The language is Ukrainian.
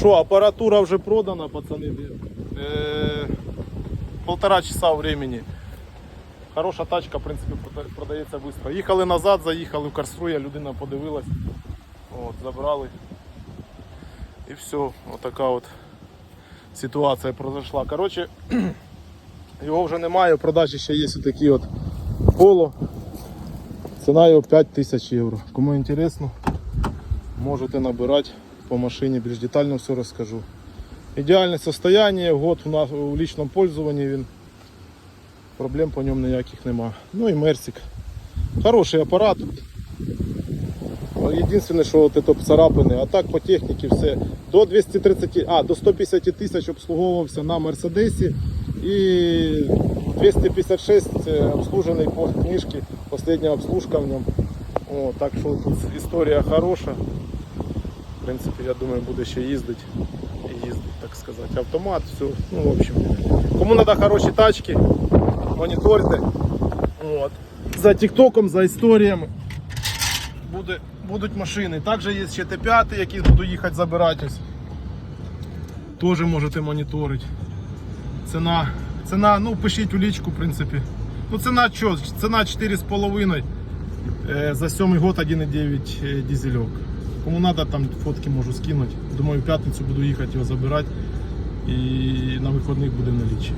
Що, апаратура вже продана, пацани. Е, полтора часа времени. Хороша тачка, в принципі, прода- продається швидко. Їхали назад, заїхали в Карсруя, людина подивилась. От, забрали. І все, отака от ситуація произошла. Коротше, його вже немає, в продажі ще є такі от поло. Ціна його 5 тисяч євро. Кому інтересно, можете набирати по машині, більш детально все розкажу. Ідеальне состояние, год у нас у лічному пользуванні він. Проблем по ньому ніяких нема. Ну і Мерсик. Хороший апарат. Єдине, що от це царапини, а так по техніці все. До 230, а, до 150 тисяч обслуговувався на Мерседесі і 256 це обслужений по книжці, остання обслужка в ньому. О, так що тут історія хороша. В принципі, я думаю, буде ще їздити. Їздить, так сказати. Автомат, все. Ну, в общем. Кому треба хороші тачки, моніторте. От. За тіктоком, за історіями буде, будуть машини. Також є ще Т5, які буду їхати забирати. Ось. Теж можете моніторити. Ціна, ціна, ну пишіть у лічку, в принципі. Ну ціна що? Ціна 4,5. Е, За 7 год 1,9 е, дизельок. Кому треба, там фотки можу скинути. Думаю, в п'ятницю буду їхати його забирати. І на виходних буде налічі.